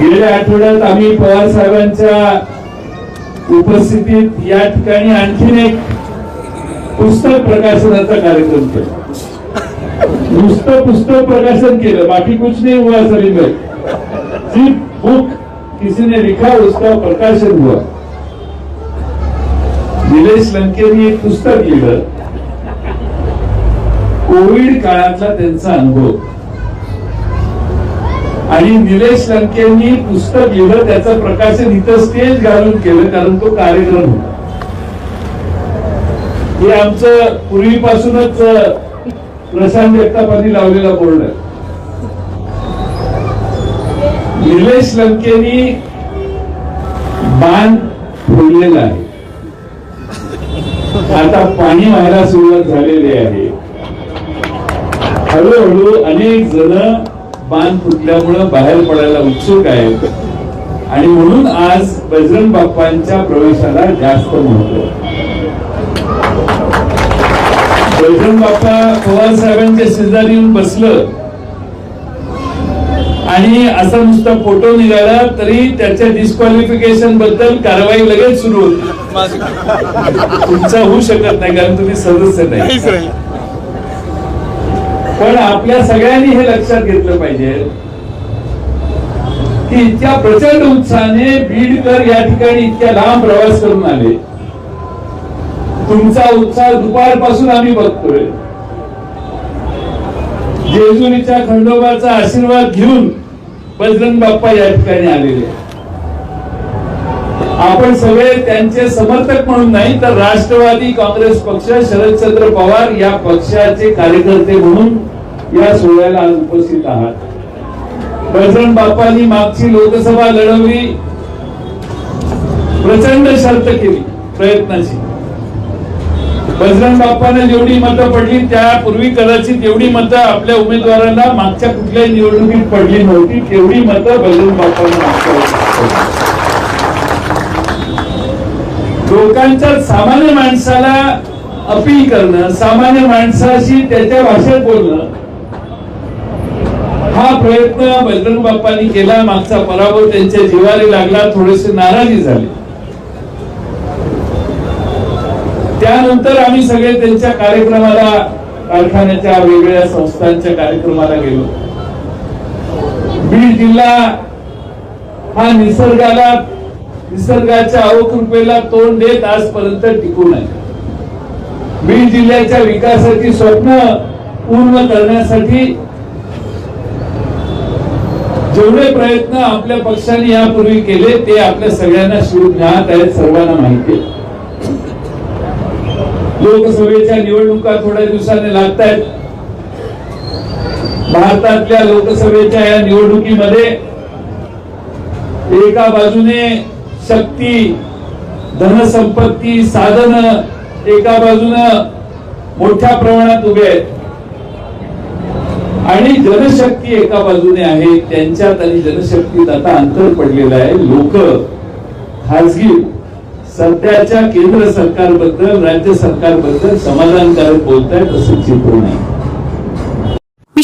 गेल्या आठवड्यात आम्ही पवार साहेबांच्या उपस्थितीत या ठिकाणी आणखीन एक पुस्तक प्रकाशनाचा कार्यक्रम केला. नुसतं पुस्तक प्रकाशन केलं बाकी कुछ नाही हुआ सलीम भाई जी बुक किसी ने लिखा उसका प्रकाशन हुआ. निलेश लंकेनी एक पुस्तक लिहिलं. कोविड काळातला त्यांचा अनुभव. आणि निलेश लंकेंनी पुस्तक लिहिलं त्याचं प्रकाशन इथं स्टेज घालून केलं कारण तो कार्यक्रम होता. हे आमचं पूर्वीपासूनच प्रशांत जगतापांनी लावलेला बोर्ड आहे. निलेश लंकेनी बांध फोडलेला आहे. आता पाणी व्हायला सुरुवात झालेली आहे. हळूहळू अनेक जण पान फुटल्यामुळं बाहेर पडायला उत्सुक आहेत आणि म्हणून आज बजरंग बाप्पांच्या प्रवेशाला जास्त महत्त्व बजरंग बाप्पा पवार साहेबांच्या शेजारी येऊन बसलं. आणि असा नुसता फोटो निघाला तरी त्याच्या डिस्क्वालिफिकेशनबद्दल कारवाई लगेच सुरू होती. तुमचा होऊ शकत नाही कारण तुम्ही सदस्य नाही. पण आपल्या सगळ्यांनी हे लक्षात घेतलं पाहिजे की इतक्या प्रचंड उत्साहाने बीडकर या ठिकाणी इतक्या लांब प्रवास करून आले. तुमचा उत्साह दुपारपासून आम्ही बघतोय. जेजुरीच्या खंडोबाचा आशीर्वाद घेऊन बजरंग बाप्पा या ठिकाणी आलेले. आपण सगळे त्यांचे समर्थक म्हणून नाही तर राष्ट्रवादी काँग्रेस पक्ष शरदचंद्र पवार या पक्षाचे कार्यकर्ते म्हणून या सोहळ्याला आज उपस्थित आहात. बजरंग बाप्पांनी मागची लोकसभा लढवली. प्रचंड शर्त केली प्रयत्नाची. बजरंग बाप्पाने जेवढी मतं पडली त्यापूर्वी कदाचित एवढी मतं आपल्या उमेदवारांना मागच्या कुठल्याही निवडणुकीत पडली नव्हती तेवढी मतं बजरंग बाप्पाने मागच्या वेळेस पडली. लोकांच्या सामान्य माणसाला अपील करणं सामान्य माणसाशी त्याच्या भाषेत बोलणं हा प्रयत्न बजरंग बाप्पांनी केला. मागचा पराभव त्यांच्या जिवारी लागला थोडेसे नाराजी झाली. त्यानंतर आम्ही सगळे त्यांच्या कार्यक्रमाला कारखान्याच्या वेगवेगळ्या संस्थांच्या कार्यक्रमाला गेलो. बीड जिल्हा हा निसर्गाला निसर्गाच्या अवकृपेला तोंड देत आजपर्यंत टिकून आहे बीड जिल्ह्याच्या विकासाची स्वप्न पूर्ण करण्यासाठी जेवढे प्रयत्न आपल्या पक्षाने यापूर्वी केले ते आपल्या सगळ्यांना शिव ज्ञात आहेत सर्वांना माहिती लोकसभेच्या निवडणुका थोड्या दिवसाने लागत आहेत भारतातल्या लोकसभेच्या या निवडणुकीमध्ये एका बाजूने शक्ती धनसंपत्ती साधन एका बाजूनं मोठ्या प्रमाणात उभे आहेत. आणि जनशक्ती एका बाजूने आहे त्यांच्यात आणि जनशक्तीत आता अंतर पडलेलं आहे. लोक खासगी सध्याच्या केंद्र सरकारबद्दल राज्य सरकारबद्दल समाधानकारक बोलत आहेत असं चित्र नाही